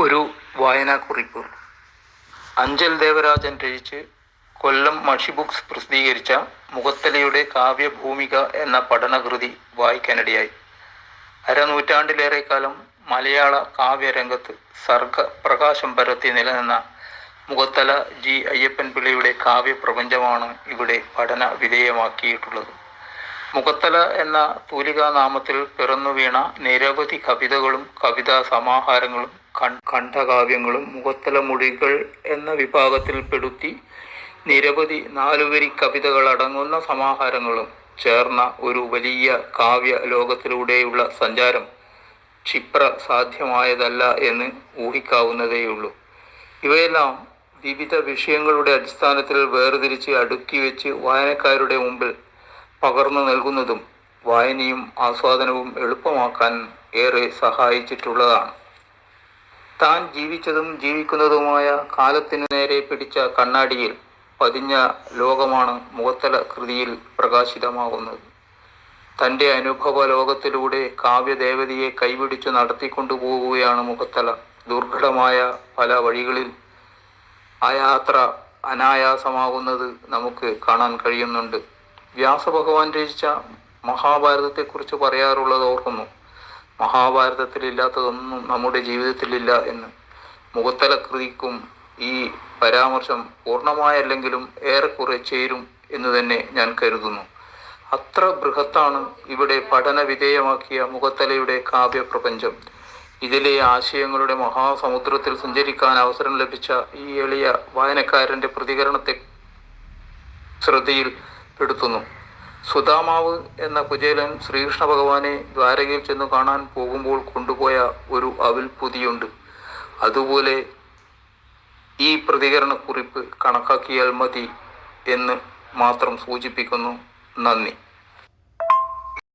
ഒരു വായനാക്കുറിപ്പ് അഞ്ചൽ ദേവരാജൻ രചിച്ച് കൊല്ലം മഷി ബുക്സ് പ്രസിദ്ധീകരിച്ച മുഖത്തലയുടെ കാവ്യഭൂമിക എന്ന പഠനകൃതി വായിക്കാനിടയായി. അരനൂറ്റാണ്ടിലേറെ കാലം മലയാള കാവ്യരംഗത്ത് സർഗ പ്രകാശം പരത്തി നിലനിന്ന മുഖത്തല ജി അയ്യപ്പൻ പിള്ളയുടെ കാവ്യപ്രപഞ്ചമാണ് ഇവിടെ പഠന വിധേയമാക്കിയിട്ടുള്ളത്. മുഖത്തല എന്ന തൂലികാനാമത്തിൽ പിറന്നു വീണ നിരവധി കവിതകളും കവിതാ സമാഹാരങ്ങളും ഖണ്ഡകാവ്യങ്ങളും മുഖത്തല മൊഴികൾ എന്ന വിഭാഗത്തിൽ പെടുത്തി നിരവധി നാലുവരി കവിതകൾ അടങ്ങുന്ന സമാഹാരങ്ങളും ചേർന്ന ഒരു വലിയ കാവ്യ ലോകത്തിലൂടെയുള്ള സഞ്ചാരം ക്ഷിപ്ര സാധ്യമായതല്ല എന്ന് ഊഹിക്കാവുന്നതേയുള്ളൂ. ഇവയെല്ലാം വിവിധ വിഷയങ്ങളുടെ അടിസ്ഥാനത്തിൽ വേർതിരിച്ച് അടുക്കി വെച്ച് വായനക്കാരുടെ മുമ്പിൽ പകർന്നു നൽകുന്നതും വായനയും ആസ്വാദനവും എളുപ്പമാക്കാൻ ഏറെ സഹായിച്ചിട്ടുള്ളതാണ്. താൻ ജീവിച്ചതും ജീവിക്കുന്നതുമായ കാലത്തിനു നേരെ പിടിച്ച കണ്ണാടിയിൽ പതിഞ്ഞ ലോകമാണ് മുഖത്തല കൃതിയിൽ പ്രകാശിതമാകുന്നത്. തന്റെ അനുഭവ ലോകത്തിലൂടെ കാവ്യദേവതയെ കൈപിടിച്ചു നടത്തിക്കൊണ്ടുപോവുകയാണ് മുഖത്തല. ദുർഘടമായ പല വഴികളിൽ ആ യാത്ര അനായാസമാകുന്നത് നമുക്ക് കാണാൻ കഴിയുന്നുണ്ട്. വ്യാസഭഗവാൻ രചിച്ച മഹാഭാരതത്തെക്കുറിച്ച് പറയാറുള്ളത് ഓർക്കുന്നു. മഹാഭാരതത്തിലില്ലാത്തതൊന്നും നമ്മുടെ ജീവിതത്തിലില്ല എന്ന് മുഖത്തല കൃതിക്കും ഈ പരാമർശം പൂർണമായല്ലെങ്കിലും ഏറെക്കുറെ ചേരും എന്ന് തന്നെ ഞാൻ കരുതുന്നു. അത്ര ബൃഹത്താണ് ഇവിടെ പഠന വിധേയമാക്കിയ മുഖത്തലയുടെ കാവ്യപ്രപഞ്ചം. ഇതിലെ ആശയങ്ങളുടെ മഹാസമുദ്രത്തിൽ സഞ്ചരിക്കാൻ അവസരം ലഭിച്ച ഈ എളിയ വായനക്കാരന്റെ പ്രതികരണത്തെ ശ്രദ്ധയിൽ പെടുത്തുന്നു. സുധാമാവ് എന്ന കുചേലൻ ശ്രീകൃഷ്ണ ഭഗവാനെ ദ്വാരകയിൽ ചെന്ന് കാണാൻ പോകുമ്പോൾ കൊണ്ടുപോയ ഒരു അവിൽ പുതിയുണ്ട്. അതുപോലെ ഈ പ്രതികരണ കുറിപ്പ് കണക്കാക്കിയാൽ മതി എന്ന് മാത്രം സൂചിപ്പിക്കുന്നു. നന്ദി.